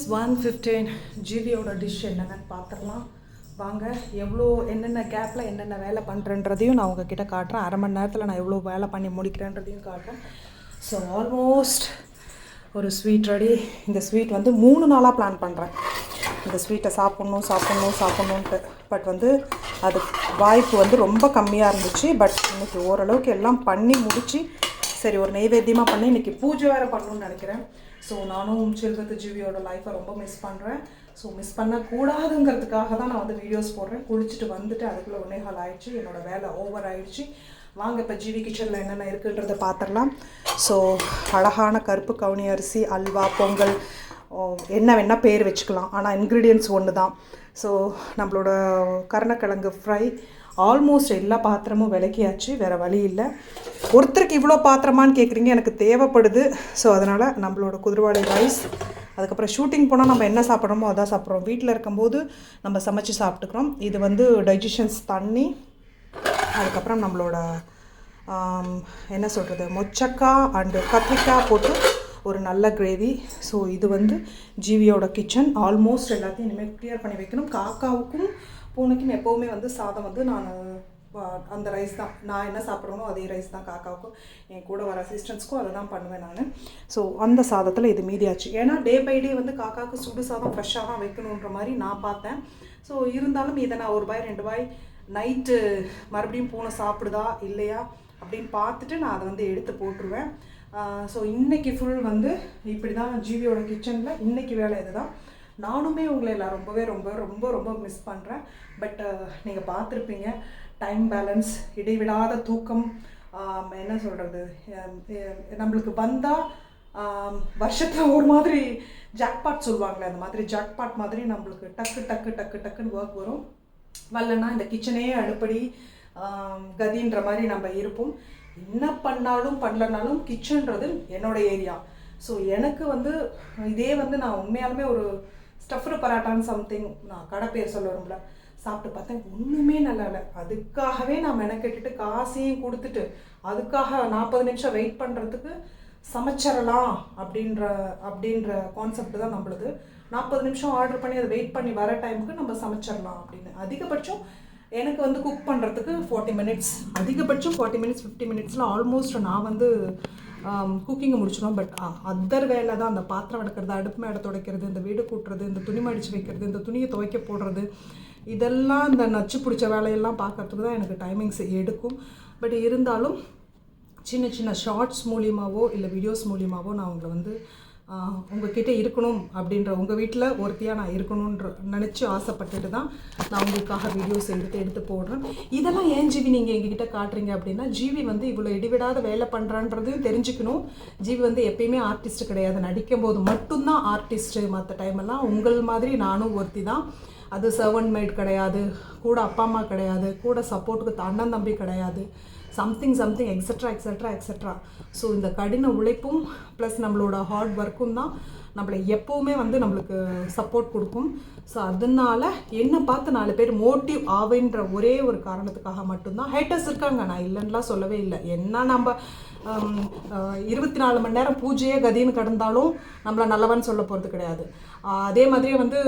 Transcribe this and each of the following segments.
It's one fifteen ஜிவியோட dish என்னென்னு பார்த்துடலாம் வாங்க எவ்வளோ என்னென்ன கேப்பில் என்னென்ன வேலை பண்ணுறேன்றதையும் நான் உங்ககிட்ட காட்டுறேன். அரை மணி நேரத்தில் நான் எவ்வளோ வேலை பண்ணி முடிக்கிறேன்றதையும் காட்டுறேன். ஸோ ஆல்மோஸ்ட் ஒரு ஸ்வீட் ரெடி இந்த ஸ்வீட் வந்து மூணு நாளாக பிளான் பண்ணுறேன் இந்த ஸ்வீட்டை சாப்பிட்ணும் சாப்பிட்ணும் சாப்பிட்ணுன்ட்டு பட் வந்து அது வாய்ப்பு வந்து ரொம்ப கம்மியாக இருந்துச்சு. பட் இன்றைக்கி ஓரளவுக்கு எல்லாம் பண்ணி முடித்து சரி ஒரு நெய்வேத்தியமாக பண்ணி இன்றைக்கி பூஜை வேறு பண்ணணும்னு நினைக்கிறேன். ஸோ நானும் செல்வத்து ஜீவியோட லைஃப்பை ரொம்ப மிஸ் பண்ணுறேன் ஸோ மிஸ் பண்ணக்கூடாதுங்கிறதுக்காக தான் நான் வந்து வீடியோஸ் போடுறேன். குளிச்சுட்டு வந்துட்டு அதுக்குள்ளே உன்னே ஹால் ஆயிடுச்சு. என்னோட வேலை ஓவர் ஆயிடுச்சு. வாங்க இப்போ ஜிவி கிச்சனில் என்னென்ன இருக்குன்றதை பார்த்துடலாம் ஸோ அழகான கருப்பு கவுனி அரிசி அல்வா பொங்கல் என்ன வேணால் பேர் வச்சுக்கலாம். ஆனால் இன்க்ரீடியன்ஸ் ஒன்று தான் ஸோ நம்மளோட கருணக்கிழங்கு ஃப்ரை ஆல்மோஸ்ட் எல்லா பாத்திரமும் விளக்கியாச்சு வேறு வழி இல்லை. ஒருத்தருக்கு இவ்வளோ பாத்திரமான்னு கேட்குறீங்க எனக்கு தேவைப்படுது. ஸோ அதனால் நம்மளோட குதிரவாளி ரைஸ் அதுக்கப்புறம் ஷூட்டிங் போனால் நம்ம என்ன சாப்பிட்றோமோ அதான் சாப்பிட்றோம். வீட்டில் இருக்கும்போது நம்ம சமைச்சு சாப்பிட்டுக்கிறோம். இது வந்து டைஜஷன்ஸ் தண்ணி அதுக்கப்புறம் நம்மளோட என்ன சொல்கிறது மொச்சக்காய் அண்டு கத்திரிக்காய் போட்டு ஒரு நல்ல கிரேவி ஸோ இது வந்து ஜீவியோட கிச்சன் ஆல்மோஸ்ட் எல்லாத்தையும் இனிமேல் க்ளியர் பண்ணி வைக்கணும். காக்காவுக்கும் பூனைக்கும் எப்போவுமே வந்து சாதம் வந்து நான் அந்த ரைஸ் தான். நான் என்ன சாப்பிட்றேனோ அதே ரைஸ் தான் காக்காவுக்கும் என் கூட வர அசிஸ்டன்ஸ்க்கும் அதை தான் பண்ணுவேன் நான். ஸோ அந்த சாதத்தில் இது மீதியாச்சு. ஏன்னா டே பை டே வந்து காக்காவுக்கு சுடு சாதம் ஃப்ரெஷ்ஷாக தான் வைக்கணுன்ற மாதிரி நான் பார்த்தேன். ஸோ இருந்தாலும் இதை நான் ஒரு பாய் ரெண்டு பாய் நைட்டு மறுபடியும் பூனை சாப்பிடுதா இல்லையா அப்படின்னு பார்த்துட்டு நான் அதை வந்து எடுத்து போட்டுருவேன். ஸோ இன்றைக்கி ஃபுல் வந்து இப்படி தான் ஜிவியோட கிச்சனில் இன்றைக்கி வேலை இதுதான். நானுமே உங்களை எல்லாம் ரொம்பவே ரொம்ப ரொம்ப ரொம்ப மிஸ் பண்ணுறேன் பட் நீங்கள் பார்த்துருப்பீங்க டைம் பேலன்ஸ் இடைவிடாத தூக்கம் என்ன சொல்கிறது நம்மளுக்கு வந்தால் வருஷத்தில் ஒரு மாதிரி ஜாக்பாட் சொல்லுவாங்களே அந்த மாதிரி ஜாக்பாட் மாதிரி நம்மளுக்கு டக்கு டக்கு டக்கு டக்குன்னு ஒர்க் வரும். வரலன்னா இந்த கிச்சனே அடுப்படி கதின்ற மாதிரி நம்ம இருப்போம். என்ன பண்ணாலும் பண்ணலனாலும் கிச்சன்றது என்னோட ஏரியா ஸோ எனக்கு வந்து இதே வந்து நான் உண்மையாலுமே ஒரு ஸ்டஃப்டு பராட்டான்னு சம்திங் நான் கடை பேர் சொல்ல வரும்ல சாப்பிட்டு பார்த்தேன் ஒன்றுமே நல்லா இல்லை. அதுக்காகவே நான் மெனக்கெட்டுட்டு காசையும் கொடுத்துட்டு அதுக்காக நாற்பது நிமிஷம் வெயிட் பண்ணுறதுக்கு சமைச்சிடலாம் அப்படின்ற அப்படின்ற கான்செப்ட் தான் நம்மளுது. நாற்பது நிமிஷம் ஆர்டர் பண்ணி அதை வெயிட் பண்ணி வர டைமுக்கு நம்ம சமைச்சிடலாம் அப்படின்னு. அதிகபட்சம் எனக்கு வந்து குக் பண்ணுறதுக்கு ஃபார்ட்டி மினிட்ஸ் அதிகபட்சம் ஃபார்ட்டி மினிட்ஸ் ஃபிஃப்டி மினிட்ஸில் ஆல்மோஸ்ட் நான் வந்து குக்கிங்கை முடிச்சிடும் பட் அதர் வேலை தான். அந்த பாத்திரம் எடுக்கிறது அடுப்பு மேடை துடைக்கிறது இந்த வீடு கூட்டுறது இந்த துணி மடித்து வைக்கிறது இந்த துணியை துவைக்க போடுறது. இதெல்லாம் இந்த நச்சு பிடிச்ச வேலையெல்லாம் பார்க்கறதுக்கு தான் எனக்கு டைமிங்ஸ் எடுக்கும். பட் இருந்தாலும் சின்ன சின்ன ஷார்ட்ஸ் மூலியமாகவோ இல்லை வீடியோஸ் மூலியமாவோ நான் உங்களை வந்து உங்ககிட்ட இருக்கணும் அப்படின்ற உங்கள் வீட்டில் ஒருத்தியாக நான் இருக்கணுன்ற நினச்சி ஆசைப்பட்டுட்டு தான் நான் உங்களுக்காக வீடியோஸ் எடுத்து எடுத்து போடுறேன். இதெல்லாம் ஏன் ஜிவி நீங்கள் எங்ககிட்ட காட்டுறீங்க அப்படின்னா ஜிவி வந்து இவ்வளோ இடிவிடாத வேலை பண்ணுறான்றதையும் தெரிஞ்சுக்கணும். ஜிவி வந்து எப்பயுமே ஆர்டிஸ்ட் கிடையாது. நடிக்கும் போது மட்டும்தான் ஆர்டிஸ்ட்டு மற்ற டைமெல்லாம் உங்கள் மாதிரி நானும் ஒருத்தி தான். அது சர்வன் மேட் கிடையாது. கூட அப்பா அம்மா கிடையாது. கூட சப்போர்ட்டுக்கு அண்ணன் தம்பி கிடையாது. Something something extra extra extra so இந்த கடின உழைப்பும் ப்ளஸ் நம்மளோட ஹார்ட் ஒர்க்கும் தான் நம்மளை எப்போவுமே வந்து நம்மளுக்கு சப்போர்ட் கொடுக்கும். ஸோ அதனால என்னை பார்த்து நாலு பேர் மோட்டிவ் ஆவேன்ற ஒரே ஒரு காரணத்துக்காக மட்டும்தான் ஹேட்டர்ஸ் இருக்காங்க. நான் இல்லைன்னா சொல்லவே இல்லை. என்ன நம்ம இருபத்தி நாலு மணி நேரம் பூஜையே கதின்னு கடந்தாலும் நம்மளை நல்லவன் சொல்ல போகிறது கிடையாது. அதே மாதிரியே வந்து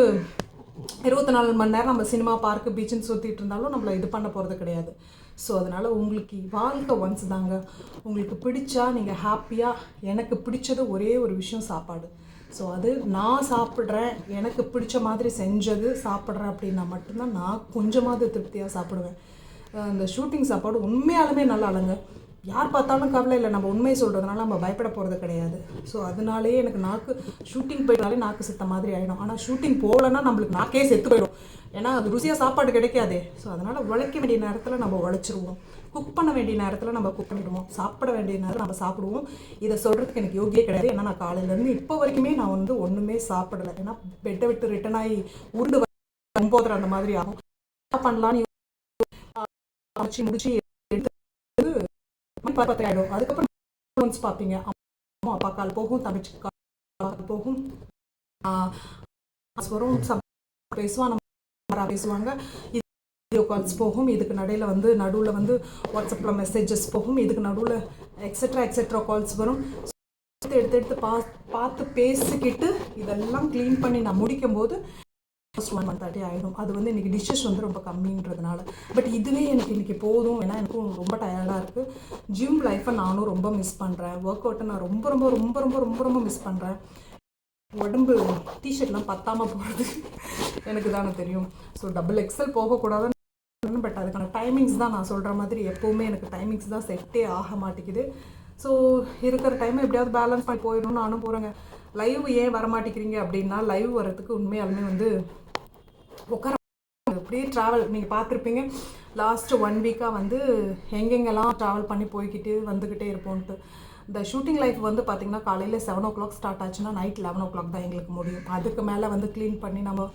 இருபத்தி நாலு மணி நேரம் நம்ம சினிமா பார்க்கு பீச்சுன்னு சுற்றிட்டு இருந்தாலும் நம்மளை இது பண்ண போகிறது கிடையாது. ஸோ அதனால் உங்களுக்கு வாழ்க்கை ஒன்ஸ் தாங்க. உங்களுக்கு பிடிச்சா நீங்கள் ஹாப்பியாக எனக்கு பிடிச்சது ஒரே ஒரு விஷயம் சாப்பாடு. ஸோ அது நான் சாப்பிட்றேன் எனக்கு பிடிச்ச மாதிரி செஞ்சது சாப்பிட்றேன் அப்படின்னா மட்டும்தான் நான் கொஞ்சமாவது திருப்தியாக சாப்பிடுவேன். அந்த ஷூட்டிங் சாப்பாடு உண்மையாலுமே நல்லா இல்லைங்க. யார் பார்த்தாலும் கவலை இல்லை நம்ம உண்மையை சொல்கிறதுனால நம்ம பயப்பட போகிறது கிடையாது ஸோ அதனாலேயே எனக்கு நாக்கு ஷூட்டிங் போயிட்டாலே நாக்கு செத்த மாதிரி ஆகிடும் ஆனால் ஷூட்டிங் போகலன்னா நம்மளுக்கு நாக்கே செத்து போயிடும் ஏன்னா அது ருசியாக சாப்பாடு கிடைக்காதே ஸோ அதனால் உழைக்க வேண்டிய நேரத்தில் நம்ம உழைச்சிருவோம் குக் பண்ண வேண்டிய நேரத்தில் நம்ம குக் பண்ணிடுவோம் சாப்பிட வேண்டிய நேரம் நம்ம சாப்பிடுவோம் இதை சொல்கிறதுக்கு எனக்கு யோகியே கிடையாது ஏன்னா நான் காலையிலேருந்து இப்போ வரைக்குமே நான் வந்து ஒன்றுமே சாப்பிடலை ஏன்னா பெட்டை விட்டு ரிட்டன் ஆகி உருண்டு வந்து ஒம்போதரை அந்த மாதிரி ஆகும் பண்ணலான்னு முடிச்சு பத்து ஆகிடும் அதுக்கப்புறம் ஒன்ஸ் பார்ப்பீங்க. அம்மா அப்பா கால் போகும் தங்கச்சி கால் போகும். ஆஹ் வரும். பேசுவான் நம்ம பேசுவாங்க. இது வீடியோ கால்ஸ் போகும். இதுக்கு நடையில் வந்து நடுவில் வந்து வாட்ஸ்அப்பில் மெசேஜஸ் போகும். இதுக்கு நடுவில் எக்ஸட்ரா எக்ஸட்ரா கால்ஸ் வரும். எடுத்து எடுத்து பா பார்த்து பேசிக்கிட்டு இதெல்லாம் க்ளீன் பண்ணி நான் முடிக்கும் போது ஃபஸ்ட் ஒன் மந்த் தேர்ட்டி ஆகிடும் அது வந்து இன்றைக்கி டிஷ்ஷஸ் வந்து ரொம்ப கம்மின்றதுனால. பட் இதுவே எனக்கு இன்றைக்கி போதும். ஏன்னா எனக்கும் ரொம்ப டயர்டாக இருக்குது ஜிம் லைஃப்பை நானும் ரொம்ப மிஸ் பண்ணுறேன் ஒர்க் அவுட்டை நான் ரொம்ப ரொம்ப ரொம்ப ரொம்ப ரொம்ப ரொம்ப மிஸ் பண்ணுறேன் உடம்பு டிஷர்ட்லாம் பத்தாமல் போகிறது எனக்கு தானே தெரியும். ஸோ டபுள் எக்ஸல் போகக்கூடாதுன்னு பட் அதுக்கான டைமிங்ஸ் தான் நான் சொல்கிற மாதிரி எப்போவுமே எனக்கு டைமிங்ஸ் தான் செட்டே ஆக மாட்டேங்குது. ஸோ இருக்கிற டைமை எப்படியாவது பேலன்ஸ் பண்ணி போயிடணும்னு நானும் போகிறேங்க லைவ் ஏன் வர மாட்டேங்கிறீங்க அப்படின்னா லைவ் வர்றதுக்கு உண்மையாலுமே வந்து உட்கார அப்படியே ட்ராவல் நீங்கள் பார்த்துருப்பீங்க. லாஸ்ட்டு ஒன் வீக்காக வந்து எங்கெங்கெல்லாம் ட்ராவல் பண்ணி போய்கிட்டு வந்துக்கிட்டே இருப்போன்ட்டு. இந்த ஷூட்டிங் லைஃப் வந்து பார்த்திங்கன்னா காலையில் செவன் ஓ கிளாக் ஸ்டார்ட் ஆச்சுன்னா நைட் லெவன் ஓ கிளாக் தான் எங்களுக்கு முடியும். அதுக்கு மேலே வந்து க்ளீன் பண்ணி நம்ம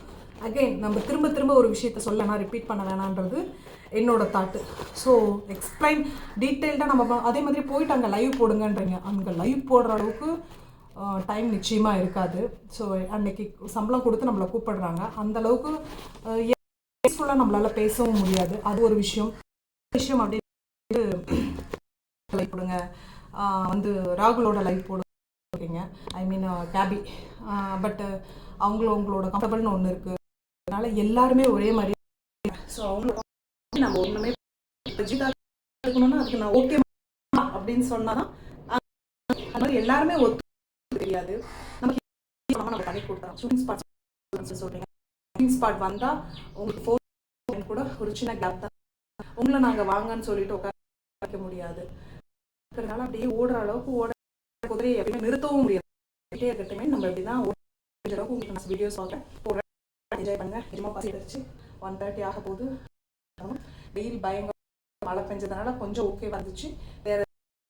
அகெயின் நம்ம திரும்ப திரும்ப ஒரு விஷயத்த சொல்லனா ரிப்பீட் பண்ண வேணான்றது என்னோடய தாட்டு ஸோ எக்ஸ்பிளைன் டீட்டெயில்டாக நம்ம அதே மாதிரி போயிட்டு அங்கே லைவ் போடுங்கன்றீங்க. அங்கே லைவ் போடுற அளவுக்கு டைம் நிச்சயமாக இருக்காது. ஸோ அன்னைக்கு சம்பளம் கொடுத்து நம்மளை கூப்பிடுறாங்க. அந்தளவுக்கு யூஸ்ஃபுல்லாக ஃபுல்லாக பேசவும் முடியாது. அது ஒரு விஷயம். விஷயம் அப்படின்னு லைஃப் போடுங்க. வந்து ராகுலோட லைஃப் போடுங்க. ஐ மீன் கேபி பட் அவங்கள அவங்களோட கம்ஃபர்டபுள்னு ஒன்று இருக்குது அதனால எல்லாருமே ஒரே மாதிரி. ஸோ அவங்களோட நம்ம ஒன்றுமே இருக்கணும்னா அதுக்கு நான் ஓகே அப்படின்னு சொன்னால் அது எல்லாருமே ஒத்து தெரியாது. நமக்கு நம்ம பண்ணி கொடுக்குறோம் ஷூட்டிங் ஸ்பாட் சொல்றீங்க. ஷூட்டிங் ஸ்பாட் வந்தால் உங்களுக்கு ஃபோன் கூட ஒரு சின்ன கேப் தான். உங்களை நாங்க வாங்கன்னு சொல்லிட்டு உட்கார வைக்க முடியாது. இருக்கிறதுனால அப்படியே ஓடுற அளவுக்கு ஓட குதிரையை எப்பயுமே நிறுத்தவும் முடியாது. இருக்கட்டுமே நம்ம இப்படி தான் ஓடுற அளவுக்கு உங்களுக்கு நான் வீடியோஸ் பார்க்குறேன் என்ஜாய் பண்ணுங்க. நிஜமா பசி ஒன் தேர்ட்டி ஆக போகுது. வெயில் பயங்கர மழை பெஞ்சதுனால கொஞ்சம் ஓகே வந்துச்சு வேற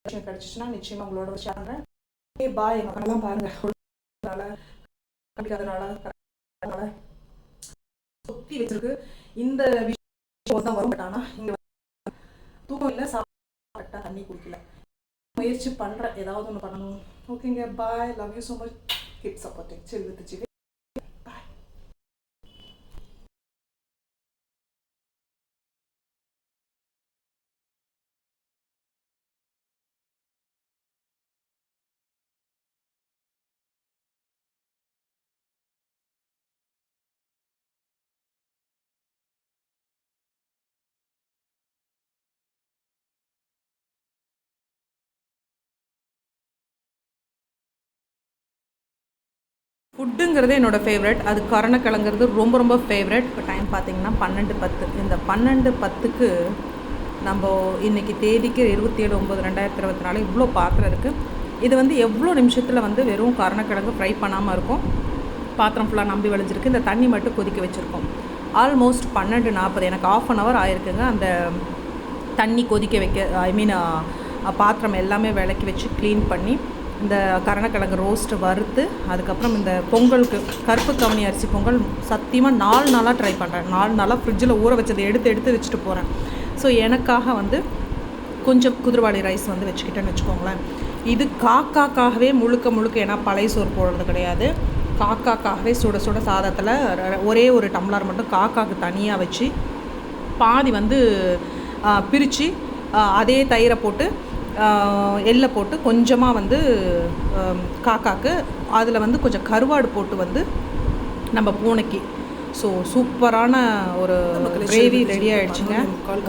விஷயம் கிடைச்சிச்சுன்னா நிச்சயமா உங்களோட ஷேர் பண்றேன். ஏ பா எங்க கண்ணெல்லாம் பாருங்க. அதனால அதனால சுத்தி வச்சிருக்கு. இந்த விஷயம் தான் வரும் பட் ஆனா தூக்கம் இல்லை சாப்பிட்டா தண்ணி குடிக்கல. முயற்சி பண்றேன். ஏதாவது ஒன்று பண்ணணும். ஓகேங்க bye love you so much keep supporting chill with ஃபுட்டுங்கிறது என்னோடய ஃபேவரட் அது கரணக்கிழங்கிறது ரொம்ப ரொம்ப ஃபேவரட் இப்போ டைம் பார்த்தீங்கன்னா பன்னெண்டு பத்து. இந்த பன்னெண்டு பத்துக்கு நம்ம இன்னைக்கு தேதிக்கு இருபத்தி ஏழு ஒம்பது ரெண்டாயிரத்தி இருபத்தி நாலு இவ்வளோ பாத்திரம் இருக்குது இது வந்து எவ்வளோ நிமிஷத்தில் வந்து வெறும் கரணக்கிழங்கு ஃப்ரை பண்ணாமல் இருக்கும்? பாத்திரம் ஃபுல்லாக நம்பி வழிஞ்சிருக்கு. இந்த தண்ணி மட்டும் கொதிக்க வச்சுருக்கோம். ஆல்மோஸ்ட் பன்னெண்டு நாற்பது எனக்கு ஆஃப் அன் ஹவர் ஆயிருக்குங்க. அந்த தண்ணி கொதிக்க வைக்க ஐ மீன் பாத்திரம் எல்லாமே விளக்கி வச்சு க்ளீன் பண்ணி இந்த கரணக்கிழங்கு ரோஸ்ட்டு வறுத்து அதுக்கப்புறம் இந்த பொங்கலுக்கு கருப்பு கவனி அரிசி பொங்கல் சத்தியமாக நாலு நாளாக ட்ரை பண்ணுறேன் நாலு நாளாக ஃப்ரிட்ஜில் ஊற வச்சதை எடுத்து எடுத்து வச்சுட்டு போகிறேன் ஸோ எனக்காக வந்து கொஞ்சம் குதிரவாளி ரைஸ் வந்து வச்சுக்கிட்டேன்னு வச்சுக்கோங்களேன். இது காக்காக்காகவே முழுக்க முழுக்க ஏன்னா பழைய சோறு போடுறது கிடையாது. காக்காக்காகவே சுட சுட சாதத்தில் ஒரே ஒரு டம்ளர் மட்டும் காக்காக்கு தனியாக வச்சு பாதி வந்து பிரித்து அதே தயிரை போட்டு எள்ளை போட்டு கொஞ்சமாக வந்து காக்காக்கு அதில் வந்து கொஞ்சம் கருவாடு போட்டு வந்து நம்ம பூனைக்கு. ஸோ சூப்பரான ஒரு கிரேவி ரெடி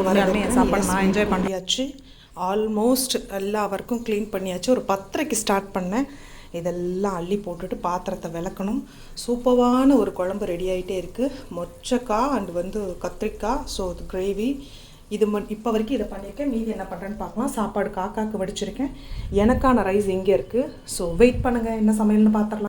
உண்மையாலுமே என் சாப்பாடு நான் என்ஜாய் பண்ணியாச்சு. ஆல்மோஸ்ட் எல்லா ஒர்க்கும் க்ளீன் பண்ணியாச்சு. ஒரு பத்தரைக்கு ஸ்டார்ட் பண்ணேன். இதெல்லாம் அள்ளி போட்டுட்டு பாத்திரத்தை விளக்கணும். சூப்பரான ஒரு குழம்பு ரெடி ஆகிட்டே இருக்குது மொச்சக்காய் அண்ட் வந்து கத்திரிக்காய். ஸோ கிரேவி இது மண் இப்போ வரைக்கும் இதை பண்ணியிருக்கேன். மீதி என்ன பண்ணுறேன்னு பார்க்கலாம். சாப்பாடு காக்காக்கு வடிச்சிருக்கேன். எனக்கான ரைஸ் இங்கே இருக்குது ஸோ வெயிட் பண்ணுங்கள் என்ன சமையல்னு பார்த்துடலாம்